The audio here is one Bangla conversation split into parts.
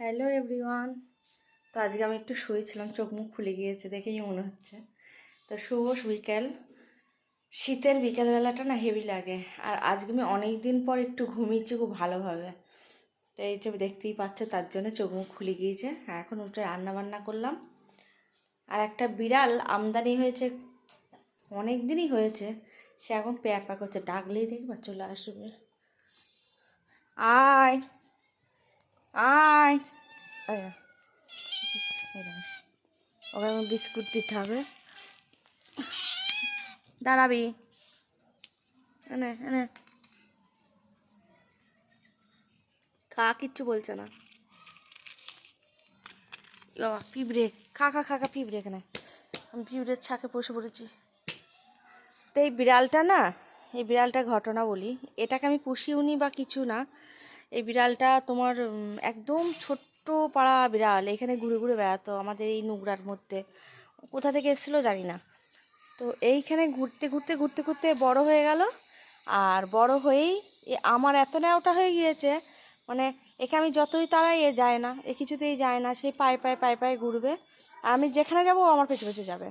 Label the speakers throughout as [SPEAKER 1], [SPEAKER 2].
[SPEAKER 1] হ্যালো এভরিওয়ান তো আজকে আমি একটু শুয়েছিলাম, চোখ মুখ খুলে গিয়েছে দেখেই মনে হচ্ছে। তো শুভ বিকেল। শীতের বিকেলবেলাটা না হেভি লাগে। আর আজকে আমি অনেক দিন পর একটু ঘুমিয়েছি খুব ভালোভাবে। তো এই যে দেখতেই পাচ্ছ, তার জন্য চোখ মুখ খুলে গিয়েছে। হ্যাঁ এখন উঠে রান্না বান্না করলাম। আর একটা বিড়াল আমদানি হয়েছে অনেক দিনই হয়েছে। সে এখন প্যাক হচ্ছে ডাকলেই দেখবা চলে আসবে। আয়! আয়। ওকে এখন বিস্কুট দিতে হবে। দাঁড়াবি। এনে এনে। খা, কিচ্ছু বলছে না। পিঁপড়ে। খা খা খা খা, পিঁপড়ে এখানে। আমি পিঁপড়ের ছাকে বসে পড়েছি। তো এই বিড়ালটা না, এই বিড়ালটা ঘটনা বলি। এটাকে আমি পুষিও নি বা কিছু না। এই বিড়ালটা তোমার একদম ছোট্ট পাড়া বিড়াল, এখানে ঘুরে ঘুরে বেড়াতো আমাদের এই নোংরার মধ্যে। কোথা থেকে এসেছিল জানি না। তো এইখানে ঘুরতে ঘুরতে ঘুরতে ঘুরতে বড় হয়ে গেল। আর বড় হয়েই আমার এত নেওটা হয়ে গিয়েছে মানে একে আমি যতই তাড়াই এ যায় না, এ কিছুতেই যায় না সেই পায়ে পায়ে পায়ে পায়ে ঘুরবে। আর আমি যেখানে যাব আমার পেছু পেছু যাবে।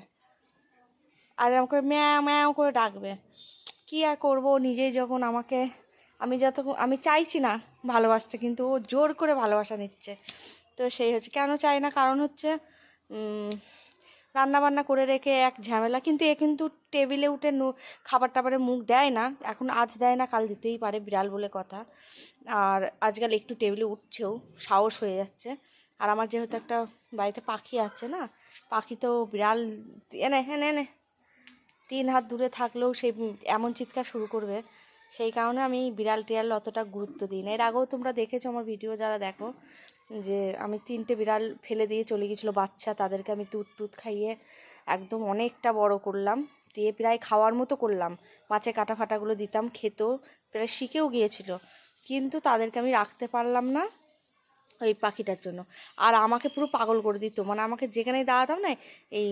[SPEAKER 1] আর এরকম করে ম্যাও ম্যাও করে ডাকবে। কি আর করব নিজেই যখন আমাকে আমি যত আমি চাইছি না ভালোবাসতে, কিন্তু ও জোর করে ভালোবাসা নিচ্ছে। তো সেই হচ্ছে, কেন চাই না? কারণ হচ্ছে রান্না বান্না করে রেখে এক ঝামেলা, কিন্তু এ কিন্তু টেবিলে উঠে খাবার টাবারে মুখ দেয় না, এখন আজ দেয় না, কাল দিতেই পারে, বিড়াল বলে কথা। আর আজকাল একটু টেবিলে উঠছেও, সাহস হয়ে যাচ্ছে। আর আমার যেহেতু একটা বাড়িতে পাখি আছে না, পাখি তো বিড়াল, এনে এনে এনে, তিন হাত দূরে থাকলেও সেই, এমন চিৎকার শুরু করবে। সেই কারণে আমি বিড়াল টিড়াল অতটা গুরুত্ব দিই না। এর আগেও তোমরা দেখেছ আমার ভিডিও যারা দেখো, যে আমি তিনটে বিড়াল ফেলে দিয়ে চলে গেছিল বাচ্চা, তাদেরকে আমি দুধ টুধ খাইয়ে একদম অনেকটা বড় করলাম, দিয়ে প্রায় খাওয়ার মতো করলাম। মাছে কাটা ফাটাগুলো দিতাম, খেতেও প্রায় শিখেও গিয়েছিল। কিন্তু তাদেরকে আমি রাখতে পারলাম না। ওই পাখিটার জন্য। আর আমাকে পুরো পাগল করে দিত। মানে আমাকে যেখানেই দাঁড়াতাম না, এই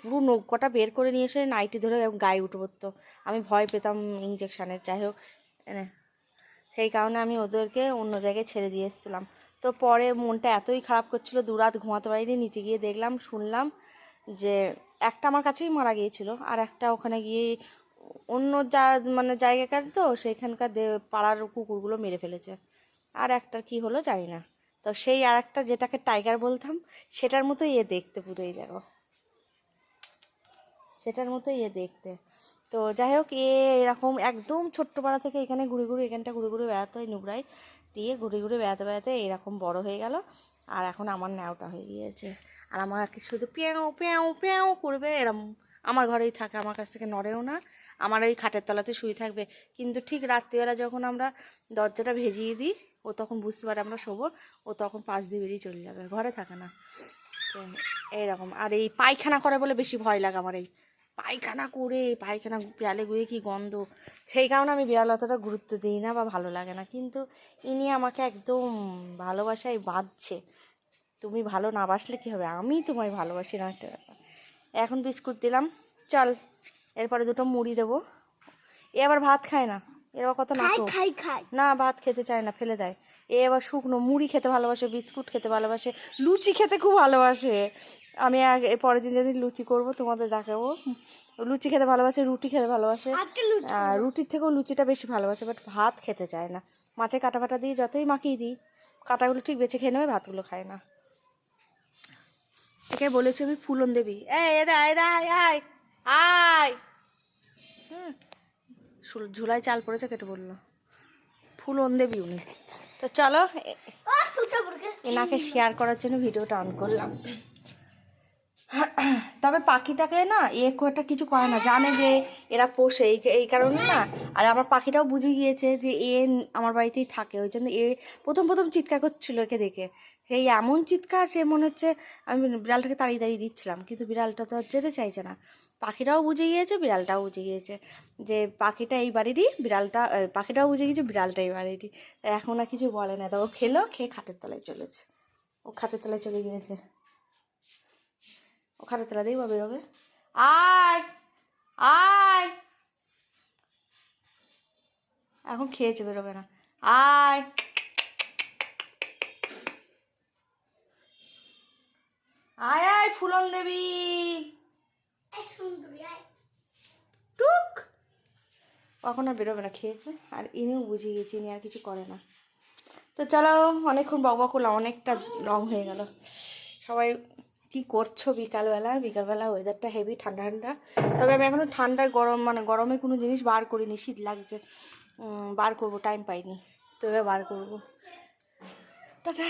[SPEAKER 1] পুরো নৌকটা বের করে নিয়ে এসে নাইটি ধরে গায়ে উঠে পড়তো। আমি ভয় পেতাম ইঞ্জেকশানের যাই হোক সেই কারণে আমি ওদেরকে অন্য জায়গায় ছেড়ে দিয়ে এসেছিলাম। তো পরে মনটা এতই খারাপ করছিল, দু রাত ঘুমাতে পারিনি নিতে গিয়ে দেখলাম, শুনলাম যে একটা আমার কাছেই মারা গিয়েছিল। আর একটা ওখানে গিয়ে অন্য যা মানে জায়গাকার তো, সেখানকার পাড়ার কুকুরগুলো মেরে ফেলেছে। আর একটা কি হলো জানি না। তো সেই আর একটা যেটাকে টাইগার বলতাম, সেটার মতোই এ দেখতে পুরোই দেখো। সেটার মতোই ইয়ে দেখতে। তো যাই হোক, এ এরকম একদম ছোট্ট পাড়া থেকে এখানে ঘুরে ঘুরে, এখানটা ঘুরে ঘুরে বেড়াতো এই নুগরাই দিয়ে ঘুরে ঘুরে বেড়াতে বেড়াতে এরকম বড় হয়ে গেল। আর এখন আমার ন্যাওটা হয়ে গিয়েছে। আর আমাকে শুধু পেঁয়াও পেঁয়াও পেঁয়াও করবে এরম। আমার ঘরেই থাকে, আমার কাছ থেকে নড়েও না। আমার ওই খাটের তলাতে শুয়ে থাকবে। কিন্তু ঠিক রাত্রিবেলা যখন আমরা দরজাটা ভেজিয়ে দিই ও তখন বুঝতে পারে আমরা শোবো, ও তখন পাশ দিয়ে বেরিয়ে চলে যাবে, ঘরে থাকে না। তো এইরকম। আর এই পায়খানা করে বলে বেশি ভয় লাগে আমার এই পায়খানা করে, পায়খানা বিড়ালে গুয়ে কি গন্ধ। সেই কারণে আমি বিড়াল অতটা গুরুত্ব দিই না বা ভালো লাগে না। কিন্তু ইনি আমাকে একদম ভালোবাসায় বাঁধছে। তুমি ভালো না বাসলে কী হবে? আমি তোমায় ভালোবাসি না, একটা ব্যাপার। এখন বিস্কুট দিলাম, চল। এরপরে দুটো মুড়ি দেবো। এ আবার ভাত খায় না। এ আবার কত নাটক?
[SPEAKER 2] খাই খাই।
[SPEAKER 1] না ভাত খেতে চায় না ফেলে দেয়। এ আবার শুকনো মুড়ি খেতে ভালোবাসে বিস্কুট খেতে ভালোবাসে লুচি খেতে খুব ভালোবাসে। আমি আগে পরের দিন যেদিন লুচি করব তোমাদের দেখাবো। লুচি খেতে ভালোবাসে রুটি খেতে ভালোবাসে। আর রুটির থেকেও লুচিটা বেশি ভালোবাসে বাট ভাত খেতে চায় না। মাছে কাটা ফাটা দিয়ে যতই মাখিয়ে দিই কাটাগুলো ঠিক বেছে খেয়ে নেবে ভাতগুলো খায় না। একে বলেছি আমি ফুলন দেবী। এই আয় আয় আয়। হুম। ঝুলায় চাল পড়েছে কেটে বলল। অন দেবি উনি। তো চলো এনাকে শেয়ার করার জন্য ভিডিওটা অন করলাম। তবে পাখিটাকে না এ একটা কিছু করে না। জানে যে এরা পোষে, এই এই কারণে না। আর আমার পাখিটাও বুঝে গিয়েছে যে এ আমার বাড়িতেই থাকে, ওই জন্য এ প্রথম প্রথম চিৎকার করছিল একে দেখে। সেই এমন চিৎকার সে মনে হচ্ছে আমি বিড়ালটাকে তাড়িয়ে তাড়িয়ে দিচ্ছিলাম, কিন্তু বিড়ালটা তো যেতে চাইছে না। পাখিটাও বুঝে গিয়েছে, বিড়ালটাও বুঝে গিয়েছে যে পাখিটা এই বাড়িরই, বিড়ালটা পাখিটাও বুঝে গিয়েছে বিড়ালটা এই বাড়িরই। এখন আর কিছু বলে না। তো ও খেলো, খেয়ে খাটের তলায় চলেছে। ও খাটের তলায় চলে গিয়েছে। ও খাটের তলা দিয়ে বা বেরোবে আয় আয়। এখন খেয়েছে বেরোবে না। আয়। আয় আয় ফুলন দেবী। টুক। কখন আর বেরোবে না খেয়েছে। আর ইনিও বুঝিয়ে গেছি ইনি আর কিছু করে না। তো চলো অনেকক্ষণ বকবক করলাম অনেকটা রং হয়ে গেল। সবাই কি করছ বিকালবেলা? বিকালবেলা ওয়েদারটা হেভি ঠান্ডা ঠান্ডা। তবে আমি এখনও ঠান্ডা গরম মানে গরমে কোনো জিনিস বার করিনি, শীত লাগছে। বার করব টাইম পাইনি। তবে বার করব। টাটা।